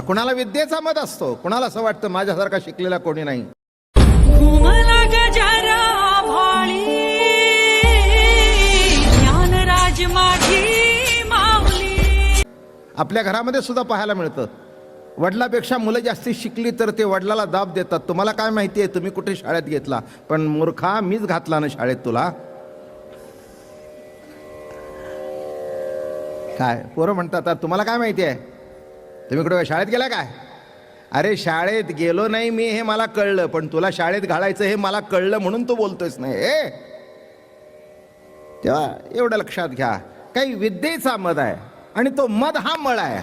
कुणाला विद्येचा मत असतो? कुणाला असं वाटतं माझ्यासारखा शिकलेला कोणी नाही? आपल्या घरामध्ये सुद्धा पाहायला मिळतं. वडिलापेक्षा मुलं जास्ती शिकली तर ते वडिलाला दाब देतात. तुम्हाला काय माहिती आहे तुम्ही कुठे शाळेत घेतला? पण मूर्खा मीच घातला ना शाळेत तुला. काय पोरं म्हणतात "आता तुम्हाला काय माहिती आहे? तुम्ही कुठे शाळेत गेला काय? अरे शाळेत गेलो नाही मी हे मला कळलं पण तुला शाळेत घालायचं हे मला कळलं म्हणून तू बोलतोयस नाही ए तेव्हा एवढं लक्षात घ्या काही विद्येचा मध आहे आणि तो मध हा मळ आहे.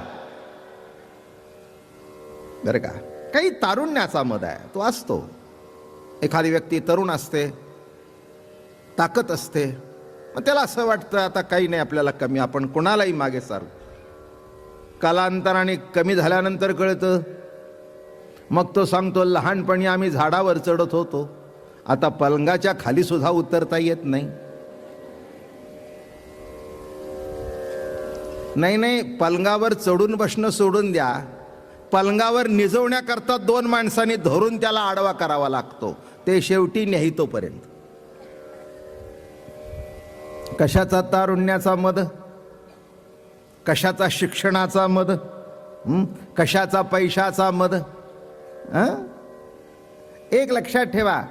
बरं का? काही तारुण्याचा मध आहे तो असतो. एखादी व्यक्ती तरुण असते ताकद असते मग त्याला असं वाटतं आता काही नाही आपल्याला कमी आपण कोणालाही मागे सारू. कालांतराने कमी झाल्यानंतर कळतं. मग तो सांगतो लहानपणी आम्ही झाडावर चढत होतो. आता पलंगाच्या खाली सुद्धा उतरता येत नाही. नाही नाही पलंगावर चढून बसणं सोडून द्या. पलंगावर निजवण्याकरता दोन माणसांनी धरून त्याला आडवा करावा लागतो. ते शेवटी न्याहितोपर्यंत कशाचा तारुण्याचा मध? कशाचा शिक्षणाचा मध कशाचा पैशाचा मध एक लक्षात ठेवा.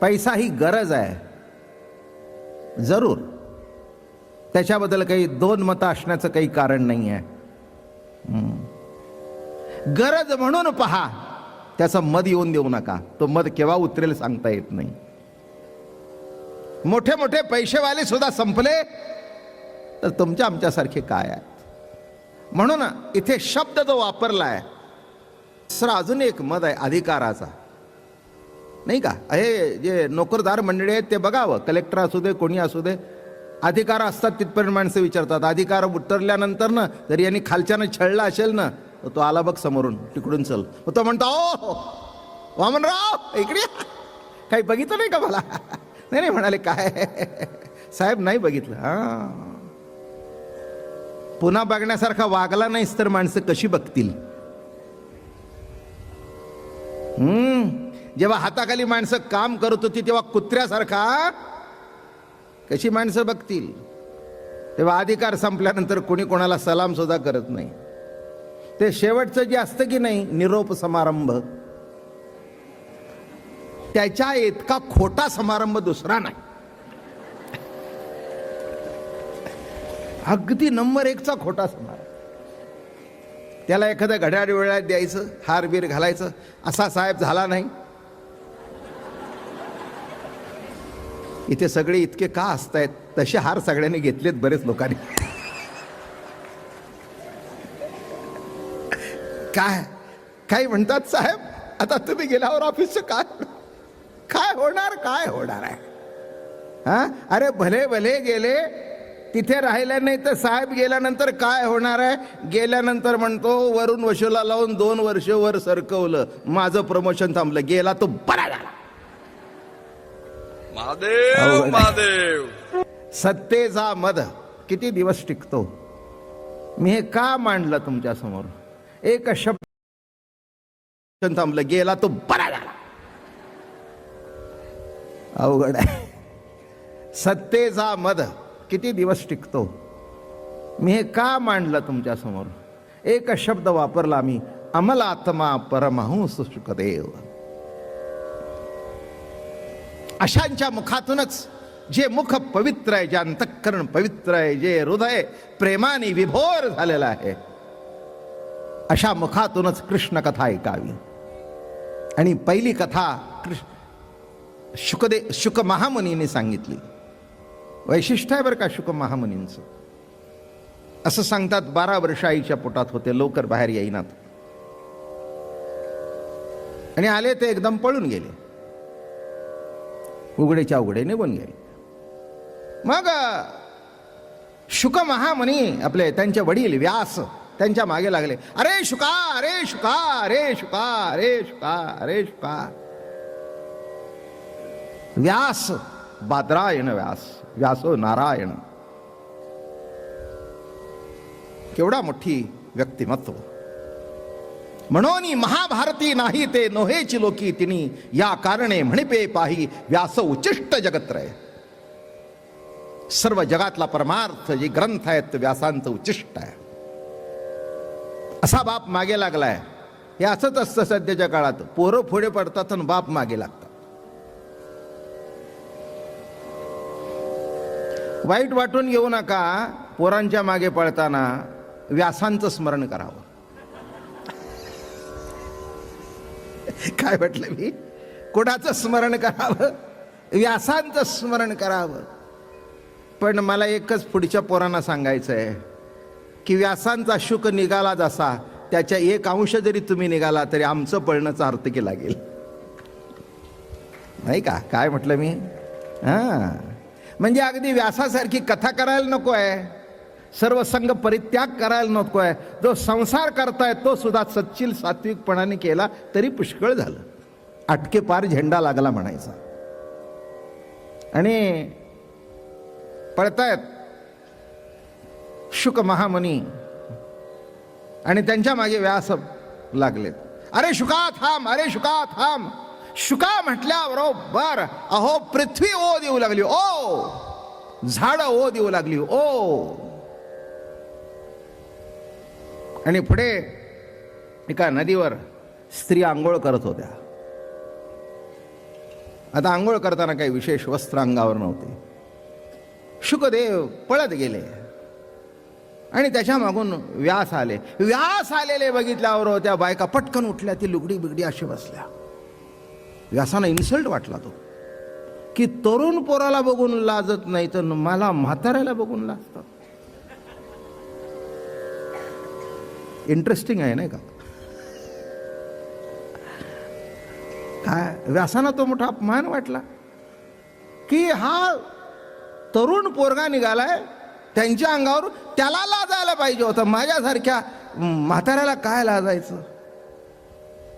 पैसा ही गरज आहे. जरूर. त्याच्याबद्दल काही दोन मतं असण्याचं काही कारण नाही आहे गरज म्हणून पहा. त्याचा मध येऊन देऊ नका. तो मध केव्हा उतरेल सांगता येत नाही. मोठे मोठे पैसेवाले सुद्धा संपले. तर तुमच्या आमच्यासारखे काय आहे? म्हणून इथे शब्द जो वापरला आहे सर अजून एक मत आहे अधिकाराचा. नाही का? हे जे नोकरदार मंडळी आहेत ते बघावं. कलेक्टर असू दे कोणी असू दे. अधिकार असतात तिथपर्यंत माणसं विचारतात. अधिकार उतरल्यानंतर ना जर यांनी खालच्यानं छळला असेल ना तर तो आला बघ समोरून तिकडून चल. मग तो म्हणतो ओ हो, हो. वामनराव इकडे काही बघितलं नाही का मला? नाही नाही म्हणाले काय? साहेब नाही बघितलं. हां. पुन्हा बघण्यासारखा वागला नाहीस तर माणसं कशी बघतील? हम्म? जेव्हा हाताखाली माणसं काम करत होती तेव्हा कुत्र्यासारखा कशी माणसं बघतील? तेव्हा अधिकार संपल्यानंतर कोणी कोणाला सलाम सुद्धा करत नाही. ते शेवटचं जे असतं की नाही निरोप समारंभ. त्याच्या इतका खोटा समारंभ दुसरा नाही. अगदी नंबर एकचा खोटा समाज त्याला एखाद्या घड्याळ वेळात द्यायचं हार बीर घालायचं असा साहेब झाला नाही. इथे सगळे इतके का असतायत तसे हार सगळ्यांनी घेतलेत बरेच लोकांनी. काय? काय म्हणतात साहेब आता तुम्ही गेल्यावर ऑफिसचं काय? काय होणार? काय होणार आहे? हा? अरे भले भले गेले तिथे राहिल्या नाही तर साहेब गेल्यानंतर काय होणार आहे? गेल्यानंतर म्हणतो वरून वशूला लावून दोन वर्ष वर सरकवलं. माझं प्रमोशन थांबलं. गेला तो बरा झाला. महादेव. महादेव. सत्तेचा मध किती दिवस टिकतो? मी हे का मांडलं तुमच्यासमोर? एक शब्द थांबलं. गेला तो बरा झाला. अवघड आहे. सत्तेचा मध किती दिवस टिकतो? मी हे का मांडलं तुमच्यासमोर एक शब्द वापरला मी अमलात्मा परमहंस सुखदेव अशांच्या मुखातूनच जे मुख पवित्र आहे जे अंतःकरण पवित्र आहे जे हृदय प्रेमाने विभोर झालेलं आहे अशा मुखातूनच कृष्ण कथा ऐकावी. आणि पहिली कथा कृष्ण शुकदे शुक महामुनीने सांगितली. वैशिष्ट्य आहे बरं का शुक महामुनींचं. असं सांगतात बारा वर्ष आईच्या पोटात होते लवकर बाहेर येईनात. आणि आले ते एकदम पळून गेले. उघडेच्या उघडे निघून गेले. मग शुक महामुनी आपले त्यांचे वडील व्यास त्यांच्या मागे लागले. अरे शुका अरे शुका अरे शुका अरे शुका अरे शुका. व्यास बाद्रायण व्यास व्यासो नारायण. केवढा मोठी व्यक्तिमत्व. म्हणून महाभारती नाही ते नोहेची लोकी तिनी या कारणे म्हणिपे पाही व्यास उचिष्ट जगत्रय. सर्व जगातला परमार्थ जे ग्रंथ आहेत ते व्यासांचं उचिष्ट आहे. असा बाप मागे लागलाय. हे असंच असतं सध्याच्या काळात. पोरं पुढे पडतात आणि बाप मागे लागतात. वाईट वाटून घेऊ नका पोरांच्या मागे पळताना व्यासांचं स्मरण करावं. काय म्हटलं मी? कोणाचं स्मरण करावं? व्यासांचं स्मरण करावं. पण मला एकच पुढच्या पोरांना सांगायचं आहे की व्यासांचा शुक निघाला जसा त्याच्या एक अंश जरी तुम्ही निघाला तरी आमचं पळणं चार्तकी लागेल. नाही का? काय म्हटलं मी? हां. म्हणजे अगदी व्यासासारखी कथा करायला नको आहे. सर्व संघ परित्याग करायला नको आहे. जो संसार करताय तो सुद्धा सच्चिल सात्विकपणाने केला तरी पुष्कळ झालं. आटके पार झेंडा लागला म्हणायचा. आणि पळतायत शुक महामुनी आणि त्यांच्या मागे व्यास लागलेत. अरे शुका थांब अरे शुका थांब शुका म्हटल्याबरोबर अहो पृथ्वी ओ देऊ लागली ओ झाड ओ देऊ लागली ओ. आणि पुढे एका नदीवर स्त्री आंघोळ करत होत्या. आता आंघोळ करताना काही विशेष वस्त्र अंगावर नव्हते. शुकदेव पळत गेले. आणि त्याच्या मागून व्यास आले. व्यास आलेले बघितल्यावर त्या बायका पटकन उठल्या ती लुगडी बिगडी अशी बसल्या. व्यासानं इन्सल्ट वाटला तो. की तरुण पोराला बघून लाजत नाही तर मला म्हाताऱ्याला बघून लाजतात. इंटरेस्टिंग आहे नाही का? काय? व्यासानं तो मोठा अपमान वाटला. की हा तरुण पोरगा निघालाय त्यांच्या अंगावर त्याला लाजायला पाहिजे होतं. माझ्यासारख्या म्हाताऱ्याला काय लाजायचं?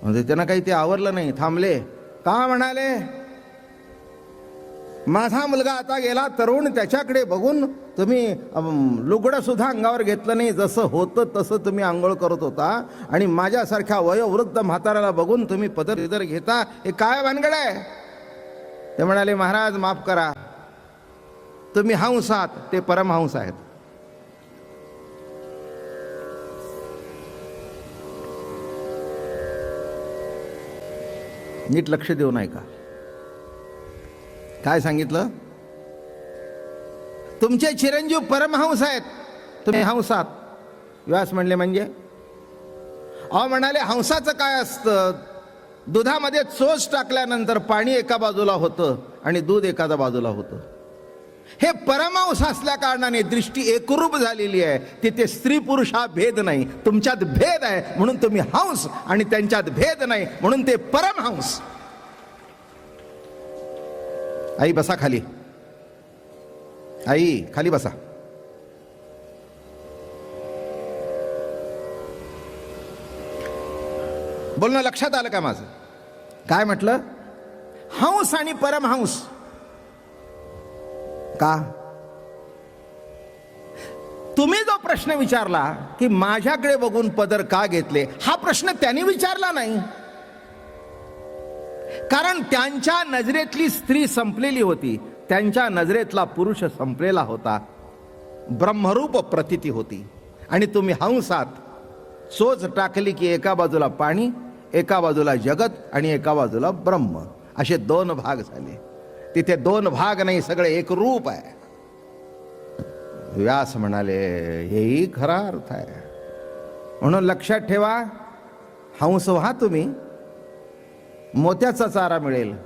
म्हणजे त्यांना काही ते आवरलं नाही. थांबले. का म्हणाले? माझा मुलगा आता गेला तरुण त्याच्याकडे बघून तुम्ही लुगडं सुद्धा अंगावर घेतलं नाही. जसं होतं तसं तुम्ही आंघोळ करत होता. आणि माझ्यासारख्या वयोवृद्ध म्हाताऱ्याला बघून तुम्ही पदर इधर घेता. हे काय भानगड आहे? ते म्हणाले महाराज माफ करा. तुम्ही हंस आहात ते परमहंस आहेत. नीट लक्ष देऊ नाही का? काय सांगितलं? तुमचे चिरंजीव परमहंस आहेत. तुम्ही हंस आहात व्यास म्हणले म्हणजे? अहो म्हणाले हंसाचं काय असतं? दुधामध्ये चोच टाकल्यानंतर पाणी एका बाजूला होतं आणि दूध एखाद्या बाजूला होतं. हे परमांश असल्या कारणाने दृष्टी एकरूप झालेली आहे. तिथे स्त्री पुरुष हा भेद नाही. तुमच्यात भेद आहे म्हणून तुम्ही हंस आणि त्यांच्यात भेद नाही म्हणून ते परमहंस. आई बसा खाली. आई खाली बसा. बोलणं लक्षात आलं का माझं? काय म्हटलं? हंस आणि परमहंस. का? तुम्ही जो प्रश्न विचारला की माझ्याकडे बघून पदर का घेतले हा प्रश्न त्यांनी विचारला नाही. कारण त्यांच्या नजरेतली स्त्री संपलेली होती त्यांच्या नजरेतला पुरुष संपलेला होता ब्रह्मरूप प्रतिती होती. आणि तुम्ही हंसात चोच टाकली की एका बाजूला पाणी एका बाजूला जगत आणि एका बाजूला ब्रह्म असे दोन भाग झाले. तिथे दोन भाग नाही सगळे एक रूप आहे. व्यास म्हणाले हेही खरा अर्थ आहे. म्हणून लक्षात ठेवा हंस व्हा तुम्ही. मोत्याचा चारा मिळेल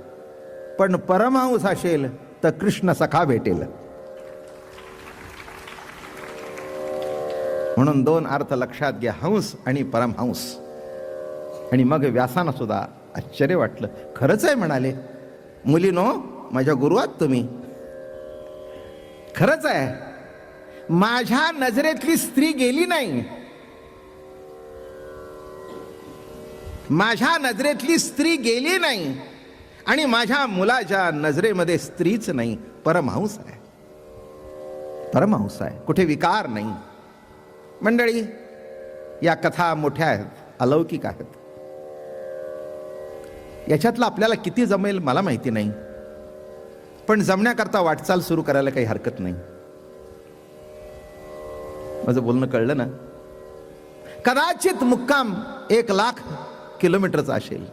पण परमहंस असेल तर कृष्ण सखा भेटेल. म्हणून दोन अर्थ लक्षात घ्या हंस आणि परमहंस. आणि मग व्यासानं सुद्धा आश्चर्य वाटलं. खरंच आहे म्हणाले. मुलीनो माझ्या गुरु आहात तुम्ही. खरंच आहे. माझ्या नजरेतली स्त्री गेली नाही. माझ्या नजरेतली स्त्री गेली नाही. आणि माझ्या मुलाच्या नजरेमध्ये स्त्रीच नाही. परमहंस आहे. परमहंस आहे. कुठे विकार नाही. मंडळी या कथा मोठ्या आहेत अलौकिक आहेत. याच्यातलं आपल्याला किती जमेल मला माहिती नाही. पण जमण्याकरता वाटचाल सुरू करायला काही हरकत नाही. माझं बोलणं कळलं ना? कदाचित मुक्काम एक लाख किलोमीटरचा असेल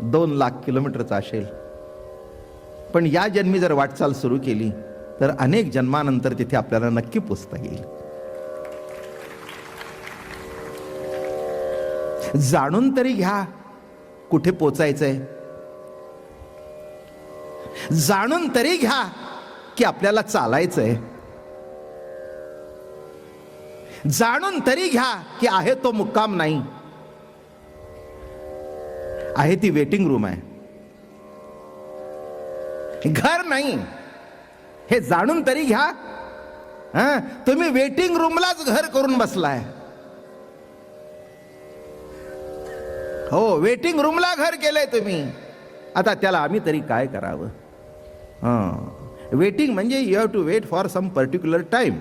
दोन लाख किलोमीटरचा असेल. पण या जन्मी जर वाटचाल सुरू केली तर अनेक जन्मानंतर तिथे आपल्याला नक्की पोचता येईल. जाणून तरी घ्या कुठे पोचायचंय. जाणून तरी घ्या की आपल्याला चालायचंय. जाणून तरी घ्या की आहे तो मुक्काम नाही. आहे ती वेटिंग रूम आहे. घर नाही. हे जाणून तरी घ्या. हा? तुम्ही वेटिंग रूमलाच घर करून बसलाय. हो वेटिंग रूमला घर केलंय तुम्ही. आता त्याला आम्ही तरी काय करावं? हां वेटिंग म्हणजे you have to wait for some particular time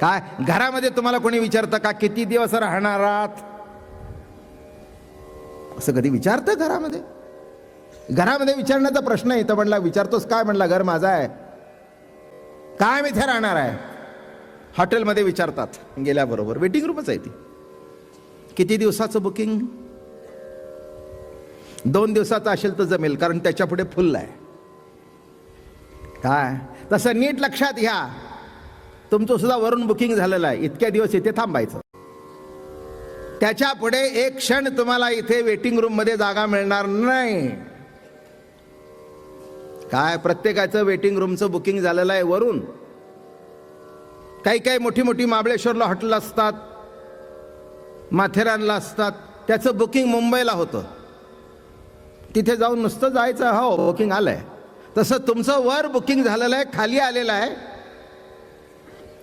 काय? घरामध्ये तुम्हाला कोणी विचारतं का किती दिवस राहणार आहात असं कधी विचारतं घरामध्ये? घरामध्ये विचारण्याचा प्रश्न येतो म्हणला विचारतोस काय? म्हणला घर माझा आहे. काय मी इथे राहणार आहे? हॉटेलमध्ये विचारतात. गेल्याबरोबर वेटिंग रूमच आहे ती. किती दिवसाचं बुकिंग दोन दिवसाचं असेल तर जमेल कारण त्याच्या पुढे फुल आहे. काय? तसं नीट लक्षात घ्या. तुमचं सुद्धा वरून बुकिंग झालेलं आहे. इतक्या दिवस इथे थांबायचं. त्याच्या पुढे एक क्षण तुम्हाला इथे वेटिंग रूममध्ये जागा मिळणार नाही. काय? प्रत्येकाचं वेटिंग रूमचं बुकिंग झालेलं आहे वरून. काही काही मोठी मोठी महाबळेश्वरला हॉटेल असतात. माथेरानला असतात. त्याचं बुकिंग मुंबईला होतं. तिथे जाऊन नुसतं जायचं. हो बुकिंग आलं आहे तसं तुमचं वर बुकिंग झालेलं आहे खाली आलेलं आहे.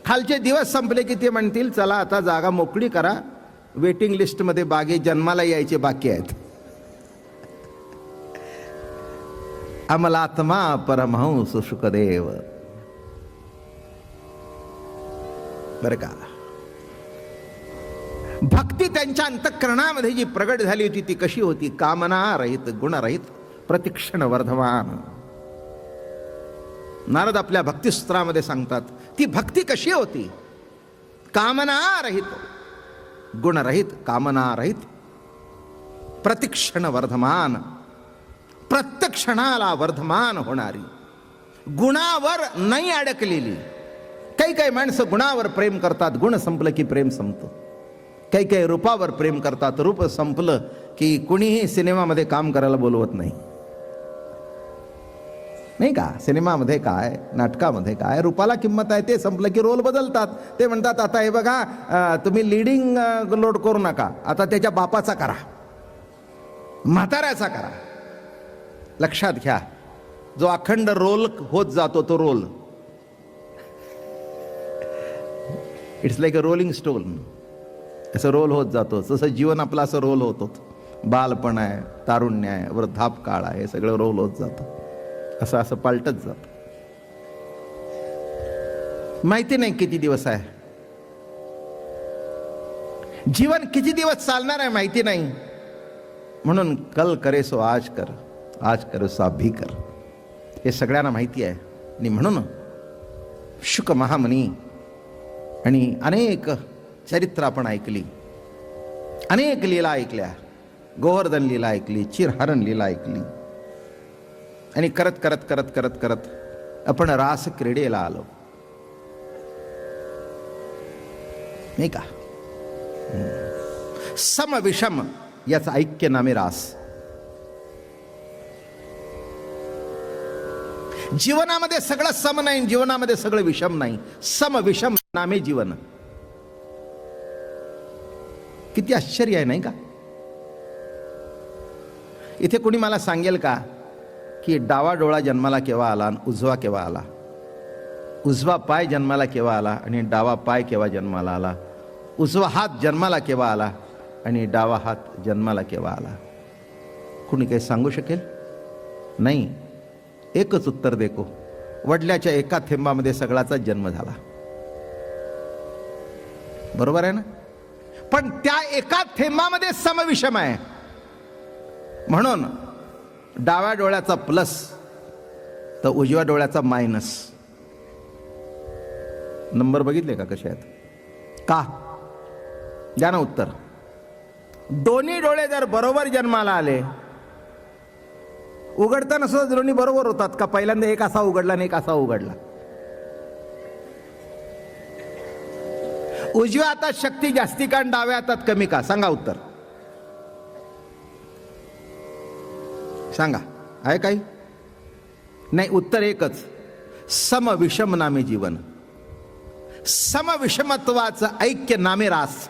खालचे दिवस संपले की ते म्हणतील चला आता जागा मोकळी करा. वेटिंग लिस्टमध्ये बागे जन्माला यायचे बाकी आहेत. अमलात्मा परमहंस सुखदेव. बरं का? भक्ती त्यांच्या अंतःकरणामध्ये जी प्रगट झाली होती ती कशी होती? कामना रहित गुणरहित प्रतिक्षण वर्धमान. नारद आपल्या भक्तिसूत्रामध्ये सांगतात ती भक्ती कशी होती? कामनारहित. गुणरहित कामनारहित. प्रतिक्षण वर्धमान. प्रत्येक क्षणाला वर्धमान होणारी. गुणावर नाही अडकलेली. काही काही माणसं गुणावर प्रेम करतात गुण संपलं की प्रेम संपतं. काही काही रूपावर प्रेम करतात रूप संपलं की कुणीही सिनेमामध्ये काम करायला बोलवत नाही. नाही का? सिनेमामध्ये काय नाटकामध्ये काय रूपाला किंमत आहे ते संपलं की रोल बदलतात. ते म्हणतात आता हे बघा तुम्ही लिडिंग लोड करू नका. आता त्याच्या बापाचा करा. म्हाताऱ्याचा करा. लक्षात घ्या जो अखंड रोल होत जातो तो roll. It's like a rolling stone असं रोल होत जातो. जसं जीवन आपलं असं रोल होतो. बालपण आहे तारुण्य आहे वृद्धापकाळ आहे हे सगळं रोल होत जातं. असं असं पालटत जात. माहिती नाही किती दिवस आहे. जीवन किती दिवस चालणार आहे माहिती नाही. म्हणून कल करे सो आज कर आज करे सो अभी कर. हे सगळ्यांना माहिती आहे. आणि म्हणून शुक महामनी आणि अनेक चरित्र आपण ऐकली. अनेक लीला ऐकल्या. गोवर्धन लीला ऐकली चिरहरण लीला ऐकली. आणि करत करत करत करत करत आपण रास क्रीडेला आलो. नाही का? सम विषम याचं ऐक्य नामे रास. जीवनामध्ये सगळं सम नाही जीवनामध्ये सगळं विषम नाही. सम विषम नामे जीवन. किती आश्चर्य आहे नाही का? इथे कोणी मला सांगेल का? की डावा डोळा जन्माला केव्हा आला आणि उजवा केव्हा आला? उजवा पाय जन्माला केव्हा आला आणि डावा पाय केव्हा जन्माला आला? उजवा हात जन्माला केव्हा आला आणि डावा हात जन्माला केव्हा आला? कुणी काही सांगू शकेल? नाही. एकच उत्तर देको वडल्याच्या एका थेंबामध्ये सगळाचा जन्म झाला. बरोबर आहे ना? पण त्या एका थेंबामध्ये समविषम आहे. म्हणून डाव्या डोळ्याचा प्लस तर उजव्या डोळ्याचा मायनस. नंबर बघितले का कसे आहेत? का? द्या ना उत्तर. दोन्ही डोळे जर बरोबर जन्माला आले उघडताना सुद्धा दोन्ही बरोबर होतात का? पहिल्यांदा एक असा उघडला आणि एक असा उघडला. उजव्या हातात शक्ती जास्ती का डाव्या हातात कमी का? सांगा उत्तर. सांगा. आहे काही? नाही उत्तर एकच. समविषम नामे जीवन. समविषमत्वाचं ऐक्य नामे रास.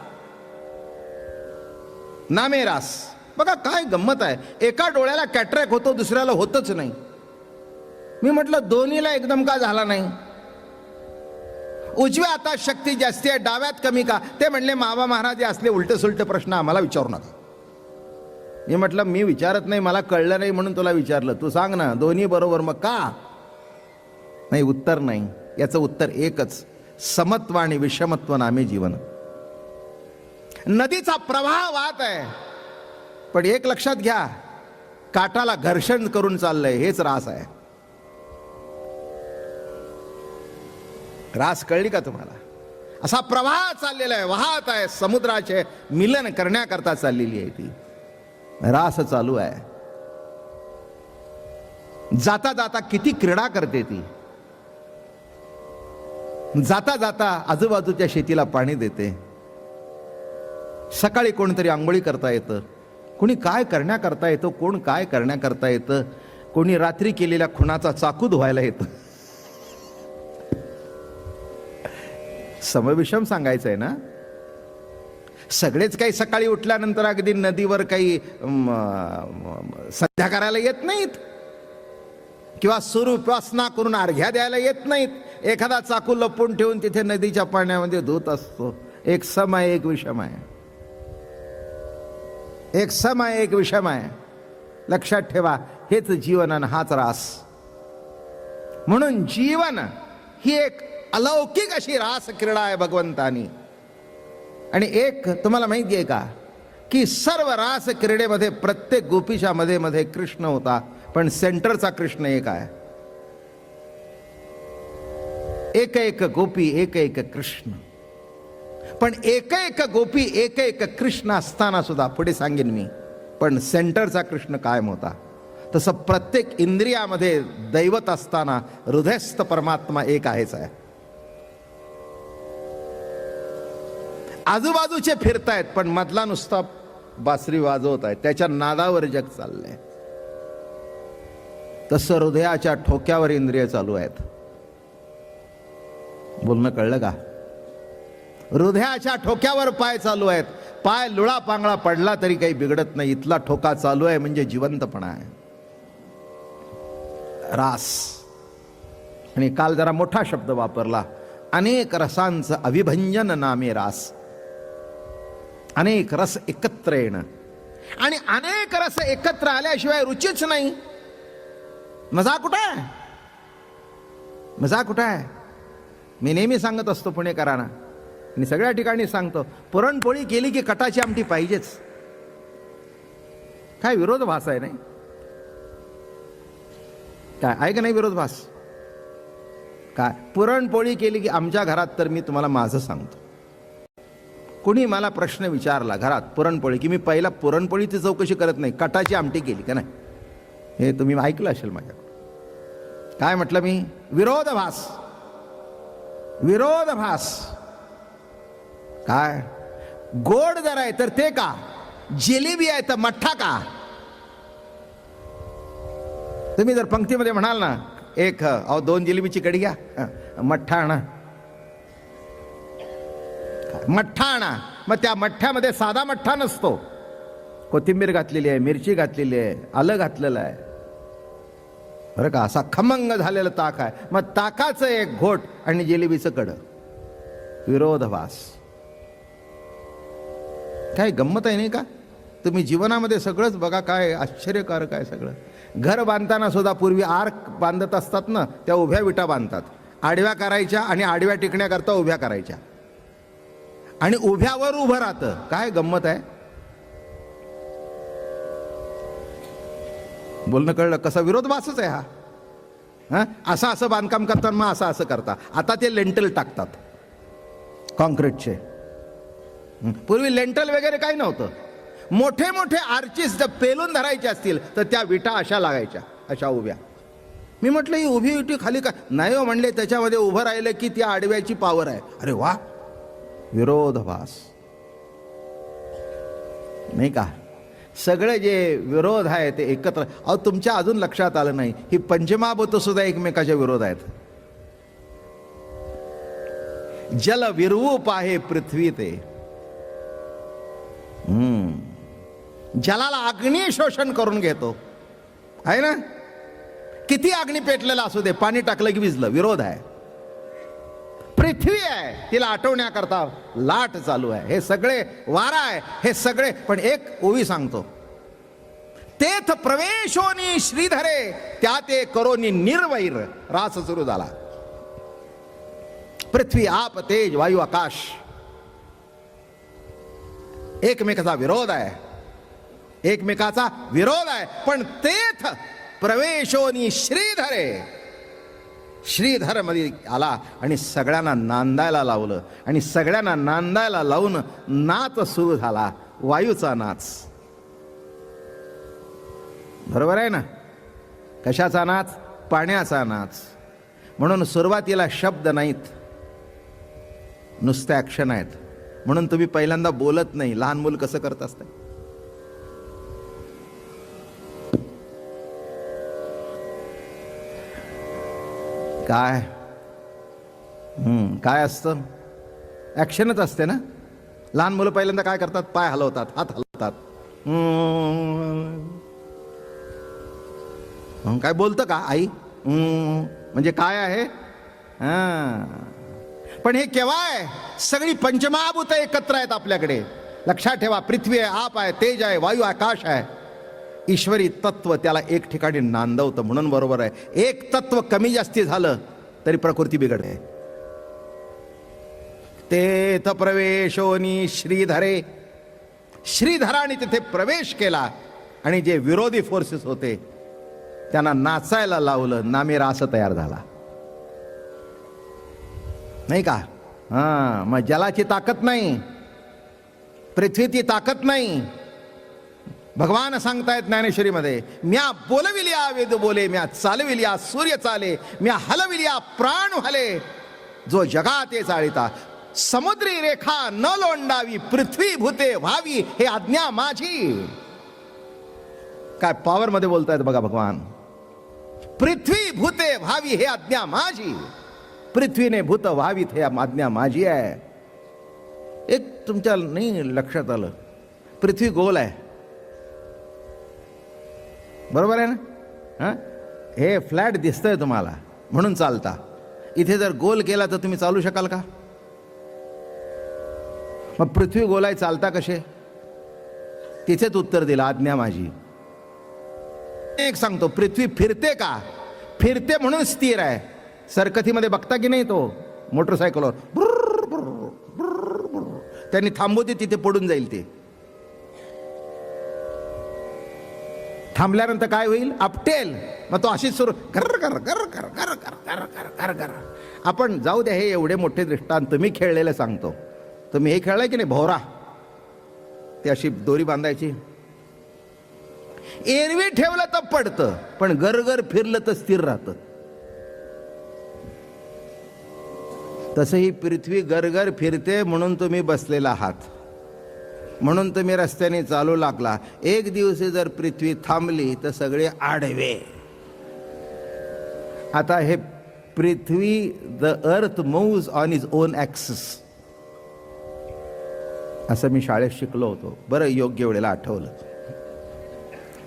नामे रास. बघा काय गंमत आहे. एका डोळ्याला कॅट्रॅक होतो दुसऱ्याला होतच नाही. मी म्हटलं दोन्हीला एकदम का झाला नाही? उजव्या आता शक्ती जास्ती आहे डाव्यात कमी का? ते म्हणले मावा महाराज असले उलटे सुलटे प्रश्न आम्हाला विचारू नका. मी म्हटलं मी विचारत नाही मला कळलं नाही म्हणून तुला विचारलं. तू सांग ना दोन्ही बरोबर मग का? नाही उत्तर नाही. याचं उत्तर एकच. समत्व आणि विषमत्व नामे जीवन. नदीचा प्रवाह वाहत आहे. पण एक लक्षात घ्या काटाला घर्षण करून चाललंय हेच रास आहे. रास कळली का तुम्हाला? असा प्रवाह चाललेला आहे वाहत आहे समुद्राचे मिलन करण्याकरता चाललेली आहे ती. रास चालू आहे. जाता जाता किती क्रीडा करते ती. जाता जाता आजूबाजूच्या शेतीला पाणी देते. सकाळी कोणतरी आंघोळी करता येतं. कोणी काय करण्याकरता येतं कोण काय करण्याकरता येतं. कोणी रात्री केलेल्या खुणाचा चाकू धुवायला येतं. समविषम सांगायचं आहे ना? सगळेच काही सकाळी उठल्यानंतर अगदी नदीवर काही संध्या करायला येत नाहीत. किंवा सुरुपासना करून अर्घ्या द्यायला येत नाहीत. एखादा चाकू लपून ठेवून तिथे नदीच्या पाण्यामध्ये धुत असतो. एक सम आहे एक विषम आहे एक सम आहे एक विषम आहे लक्षात ठेवा हेच जीवन आणि हाच रास. म्हणून जीवन ही एक अलौकिक अशी रास क्रीडा आहे भगवंतानी. आणि एक तुम्हाला माहिती आहे का? की सर्व रास क्रीडेमध्ये प्रत्येक गोपीच्या मध्ये मध्ये कृष्ण होता पण सेंटरचा कृष्ण एक आहे. एक एक गोपी एक एक कृष्ण. पण एक एक गोपी एक एक कृष्ण असताना सुद्धा पुढे सांगेन मी पण सेंटरचा कृष्ण कायम होता. तसं प्रत्येक इंद्रियामध्ये दैवत असताना हृदयस्थ परमात्मा एक आहेच आहे. आजूबाजूचे फिरतायत पण मधला नुसता बासरी वाजवत आहे त्याच्या नादावर जग चाललंय. तसं हृदयाच्या ठोक्यावर इंद्रिय चालू आहेत. बोलणं कळलं का? हृदयाच्या ठोक्यावर पाय चालू आहेत. पाय लुळा पांगळा पडला तरी काही बिघडत नाही. इथला ठोका चालू आहे म्हणजे जिवंतपणा आहे. रास. आणि काल जरा मोठा शब्द वापरला. अनेक रसांचं अविभंजन नामे रास. अनेक रस एकत्र येणं आणि अनेक रस एकत्र आल्याशिवाय रुचीच नाही. मजा कुठं आहे? मजा कुठं आहे? मी नेहमी सांगत असतो पुणेकरांना. आणि सगळ्या ठिकाणी सांगतो पुरणपोळी केली की कटाची आमटी पाहिजेच. काय विरोधभास आहे नाही? काय आहे का नाही विरोधभास काय पुरणपोळी केली की आमच्या घरात तर मी तुम्हाला माझं सांगतो. कोणी मला प्रश्न विचारला घरात पुरणपोळी की मी पहिला पुरणपोळीची चौकशी करत नाही कटाची आमटी केली का नाही? हे तुम्ही ऐकलं असेल माझ्याकडून. काय म्हटलं मी? विरोधभास विरोधभास काय? गोड जर आहे तर ते का? जिलेबी आहे तर मठ्ठा का? तुम्ही जर पंक्तीमध्ये म्हणाल ना एक अहो दोन जिलेबीची कडी घ्या मठ्ठा आणा. मठ्ठा आणा मग त्या मठ्ठ्यामध्ये साधा मठ्ठा नसतो. कोथिंबीर घातलेली आहे मिरची घातलेली आहे आलं घातलेलं आहे. बरं का? असा खमंग झालेलं ताक आहे. मग ताकाचं एक घोट आणि जिलेबीचं कडं. विरोधवास. काय गंमत आहे नाही का? तुम्ही जीवनामध्ये सगळंच बघा काय आश्चर्यकारक आहे सगळं. घर बांधताना सुद्धा पूर्वी आर्क बांधत असतात ना त्या उभ्या विटा बांधतात. आडव्या करायच्या आणि आडव्या टिकण्याकरता उभ्या करायच्या. आणि उभ्यावर उभं राहतं. काय गंमत आहे? बोलणं कळलं? कसा विरोधभासच आहे हा. हां? असं असं बांधकाम करताना मग असं असं करता आता ते लेंटल टाकतात. कॉन्क्रीटचे. पूर्वी लेंटल वगैरे काही नव्हतं. मोठे मोठे आर्चिस जर पेलून धरायचे असतील तर त्या विटा अशा लागायच्या अशा उभ्या. मी म्हटलं ही उभी विटी खाली काय नाही हो म्हणले त्याच्यामध्ये उभं राहिलं की त्या आडव्याची पावर आहे. अरे वा विरोधभास नाही का? सगळे जे विरोध आहे ते एकत्र. अहो तुमच्या अजून लक्षात आलं नाही. ही पंचमाभूत सुद्धा एकमेकाच्या विरोध आहेत. जल विरूप आहे पृथ्वी ते. हम्म. जलाला अग्नी शोषण करून घेतो. आहे ना? किती अग्नी पेटलेला असू दे. पाणी टाकलं की विजलं. विरोध आहे. पृथ्वी आहे तिला आठवण्याकरता लाट चालू आहे. हे सगळे वारा आहे हे सगळे पण एक ओवी सांगतो. तेथ प्रवेशोनी श्रीधरे त्या ते करोनी निर्वैर. रास सुरू झाला. पृथ्वी आप तेज वायू आकाश. एकमेकाचा विरोध आहे. एकमेकाचा विरोध आहे पण तेथ प्रवेशोनी श्रीधरे. श्रीधरमध्ये आला आणि सगळ्यांना नांदायला लावलं. आणि सगळ्यांना नांदायला लावून नाच सुरू झाला. वायूचा नाच. बरोबर आहे ना? कशाचा नाच? पाण्याचा नाच. म्हणून सुरुवातीला शब्द नाहीत. नुसते ॲक्शन आहेत म्हणून तुम्ही पहिल्यांदा बोलत नाही. लहान मूल कसं करत असतं काय? काय असतं? ॲक्शनच असते ना? लहान मुलं पहिल्यांदा काय करतात? पाय हलवतात हात हलवतात. काय बोलतं का आई? म्हणजे काय आहे? पण हे केव्हा आहे? सगळी पंचमहाभूत एकत्र आहेत आपल्याकडे. लक्षात ठेवा पृथ्वी आहे आप आहे तेज आहे वायू आकाश आहे. ईश्वरी तत्व त्याला एक ठिकाणी नांदवतं. म्हणून बरोबर आहे. एक तत्व कमी जास्ती झालं तरी प्रकृती बिघडते. तेथ प्रवेशोनी श्रीधरे. श्रीधराने तिथे प्रवेश केला आणि जे विरोधी फोर्सेस होते त्यांना नाचायला लावलं नामे रास तयार झाला. नाही का? हां मग जलाची ताकद नाही पृथ्वीची ताकद नाही भगवान सांगतायत ज्ञानेश्वरीमध्ये म्या बोलविल्या वेद बोले म्या चालविल्या सूर्य चाले म्या हलविल्या प्राण हले. जो जगाते चाळिता समुद्री रेखा न लोंडावी पृथ्वी भूते व्हावी हे आज्ञा माझी. काय पॉवर मध्ये बोलतायत बघा भगवान. पृथ्वी भूते व्हावी हे आज्ञा माझी. पृथ्वीने भूत व्हावीत हे आज्ञा माझी आहे. एक तुमच्या नाही लक्षात आलं. पृथ्वी गोल आहे. बरोबर आहे ना? हां? हे फ्लॅट दिसतं आहे तुम्हाला म्हणून चालता. इथे जर गोल केला तर तुम्ही चालू शकाल का? मग पृथ्वी गोलाय चालता कसे? तिथेच उत्तर दिलं आज्ञा माझी. एक सांगतो पृथ्वी फिरते का? फिरते म्हणून स्थिर आहे. सरकथीमध्ये बघता की नाही तो? मोटरसायकलवर. त्यांनी थांबवते तिथे पडून जाईल ते. थांबल्यानंतर काय होईल? आपटेल. मग तो अशीच सुरू. कर कर कर कर कर कर कर कर कर कर. आपण जाऊ द्या हे एवढे मोठे दृष्टांत. तुम्ही खेळलेलं सांगतो. तुम्ही हे खेळलाय की नाही? भोवरा. ती अशी दोरी बांधायची. एरवी ठेवलं तर पडतं पण गरगर फिरलं तर स्थिर राहतं. तसं ही पृथ्वी गरगर फिरते म्हणून तुम्ही बसलेला आहात. म्हणून तुम्ही रस्त्याने चालू लागला. एक दिवशी जर पृथ्वी थांबली तर सगळे आडवे. आता हे पृथ्वी the earth moves on its own axis असं मी शाळेत शिकलो होतो. बरं योग्य वेळेला आठवलं.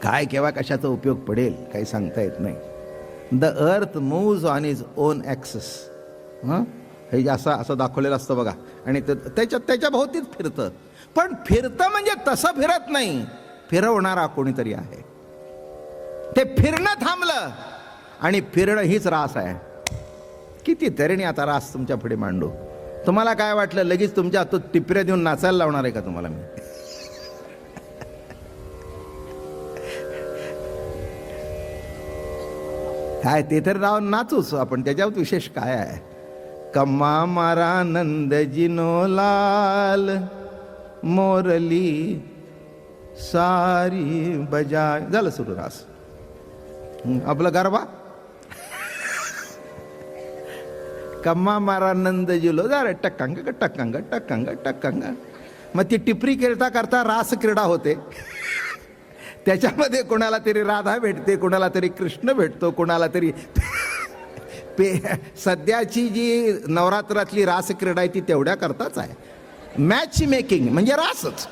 काय केव्हा कशाचा उपयोग पडेल काही सांगता येत नाही. The earth moves on its own axis हां? हे असं असं दाखवलेलं असतं बघा. आणि त्याच्या त्याच्या भोवतीच फिरतं. पण फिरतं म्हणजे तसं फिरत नाही. फिरवणारा कोणीतरी आहे. ते फिरणं थांबलं आणि फिरणं हीच रास आहे. किती तऱ्हेने आता रास तुमच्यापुढे मांडू. तुम्हाला काय वाटलं? लगेच तुमच्या हातात टिपऱ्या देऊन नाचायला लावणार आहे का तुम्हाला मी? काय ते तर राव नाचूच. आपण त्याच्यावर विशेष काय आहे? कम्मा मारा नंद जिनो लाल. मोरली सारी बजाय. झालं सुरू रास आपलं गरबा कम्मा मारा नंद जिलो. जरा टक्कांग टक्कांग टक्कांग टक्कांग. मग ती टिपरी खेळता करता रास क्रीडा होते. त्याच्यामध्ये कोणाला तरी राधा भेटते कोणाला तरी कृष्ण भेटतो कोणाला तरी पे सध्याची जी नवरात्रातली रास क्रीडा आहे ती तेवढ्या करताच आहे. मॅच मेकिंग म्हणजे रासच.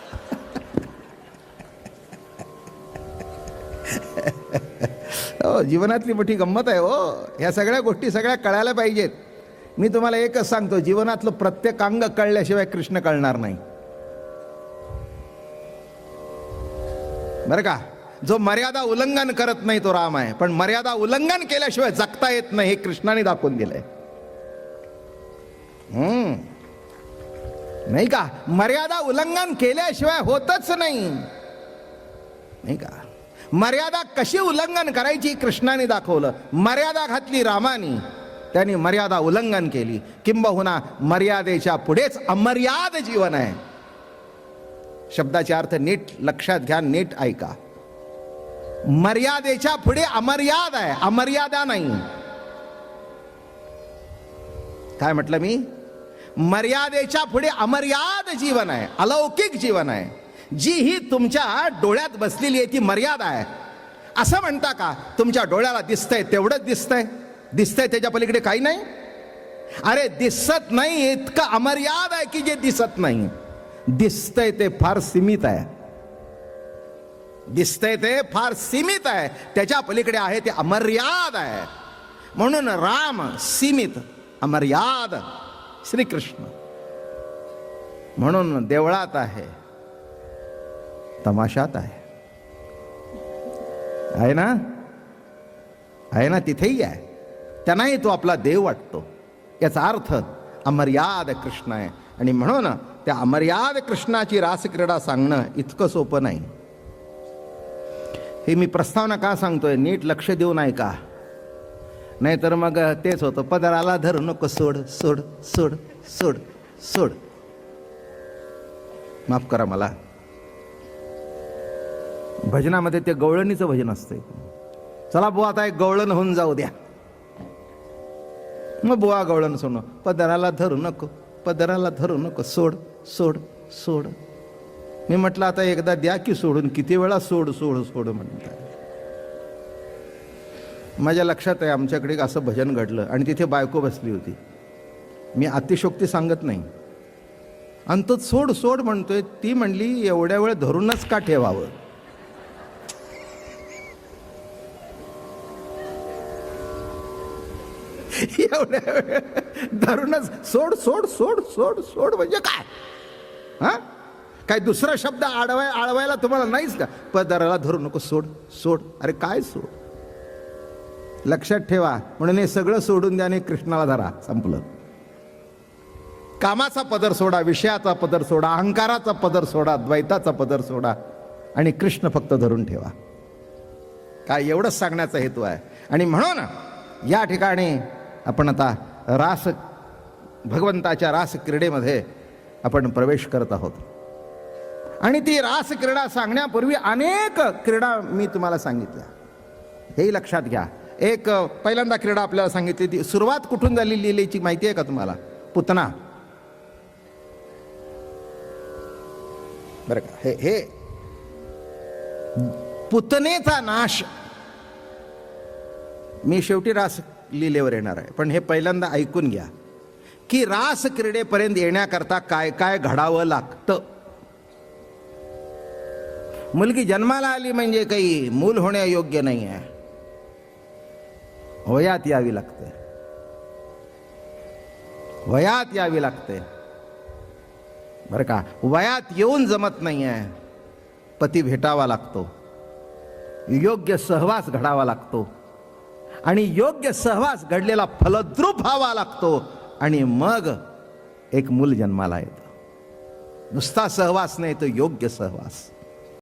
हो जीवनातली मोठी गंमत आहे हो. ह्या सगळ्या गोष्टी सगळ्या कळायला पाहिजेत. मी तुम्हाला एकच सांगतो जीवनातलं प्रत्येक अंग कळल्याशिवाय कृष्ण कळणार नाही. बरं का? जो मर्यादा उल्लंघन करत नाही तो राम आहे पण मर्यादा उल्लंघन केल्याशिवाय जगता येत नाही हे कृष्णाने दाखवून दिलंय. हम्म. नाही का? मर्यादा उल्लंघन केल्याशिवाय होतच नाही. नाही का? मर्यादा कशी उल्लंघन करायची? कृष्णाने दाखवलं. मर्यादा घातली रामाने. त्यांनी मर्यादा उल्लंघन केली. किंबहुना मर्यादेच्या पुढेच अमर्याद जीवन आहे. शब्दाचे अर्थ नीट लक्षात घ्या नीट ऐका. मर्यादेच्या पुढे अमर्याद आहे. अमर्यादा नाही. काय म्हटलं मी? मर्यादेच्या पुढे अमर्याद जीवन आहे अलौकिक जीवन आहे. जी ही तुमच्या डोळ्यात बसलेली आहे ती मर्यादा आहे. असं म्हणता का? तुमच्या डोळ्याला दिसतंय तेवढंच दिसतंय. दिसतंय त्याच्या पलीकडे काही नाही. अरे दिसत नाही इतकं अमर्याद आहे की जे दिसत नाही. दिसतंय ते फार सीमित आहे. दिसतंय ते फार सीमित आहे. त्याच्या पलीकडे आहे ते अमर्याद आहे. म्हणून राम सीमित अमर्याद. श्रीकृष्ण. म्हणून देवळात आहे. तमाशात आहे. आहे ना? आहे ना? तिथेही आहे. त्यांनाही तो आपला देव वाटतो. याचा अर्थ अमर्याद कृष्ण आहे. आणि म्हणून त्या अमर्याद कृष्णाची रासक्रीडा सांगणं इतकं सोपं नाही. हे मी प्रस्तावना का सांगतोय? नीट लक्ष देऊन ऐका नाहीतर मग तेच होतं पदराला धरू नको सोड सोड सोड सोड सोड. माफ करा मला. भजनामध्ये ते गवळणीचं भजन असतंय. चला बुवा आता एक गवळण होऊन जाऊ द्या. मग बुवा गवळण सोनं पदराला धरू नको पदराला धरू नको सोड सोड सोड. मी म्हटलं आता एकदा द्या की सोडून किती वेळा सोड सोड सोड म्हणतात. माझ्या लक्षात आहे आमच्याकडे असं भजन घडलं आणि तिथे बायको बसली होती. मी अतिशोक्ती सांगत नाही. आणि तो सोड सोड म्हणतोय ती म्हणली एवढ्या वेळ धरूनच का ठेवावं? एवढ्या वेळ धरूनच सोड सोड सोड सोड सोड म्हणजे काय? हा? काय दुसरा शब्द आडवाय आळवायला तुम्हाला नाहीच का? पदराला धरू नको सोड सोड. अरे काय सोड? लक्षात ठेवा. म्हणून हे सगळं सोडून द्याने कृष्णाला धरा. संपलं. कामाचा पदर सोडा विषयाचा पदर सोडा अहंकाराचा पदर सोडा द्वैताचा पदर सोडा आणि कृष्ण फक्त धरून ठेवा. काय एवढंच सांगण्याचा हेतू आहे. आणि म्हणून या ठिकाणी आपण आता रास भगवंताच्या रास क्रीडेमध्ये आपण प्रवेश करत आहोत. आणि ती रास क्रीडा सांगण्यापूर्वी अनेक क्रीडा मी तुम्हाला सांगितल्या. हेही लक्षात घ्या. एक पहिल्यांदा क्रीडा आपल्याला सांगितली ती सुरुवात कुठून झाली लिहिलेची माहिती आहे का तुम्हाला? पुतना. बरं का हे हे. पुतनेचा नाश. मी शेवटी रास लिलेवर येणार आहे पण हे पहिल्यांदा ऐकून घ्या. की रास क्रीडेपर्यंत येण्याकरता काय काय घडावं लागतं? मुलगी जन्माला आली म्हणजे काही मूल होण्यायोग्य नाही आहे वयात यावी लागते. वयात यावी लागते. बरं का? वयात येऊन जमत नाही आहे पती भेटावा लागतो. योग्य सहवास घडावा लागतो. आणि योग्य सहवास घडलेला फलद्रूप व्हावा लागतो. आणि मग एक मूल जन्माला येतं. नुसता सहवास नाही तो योग्य सहवास.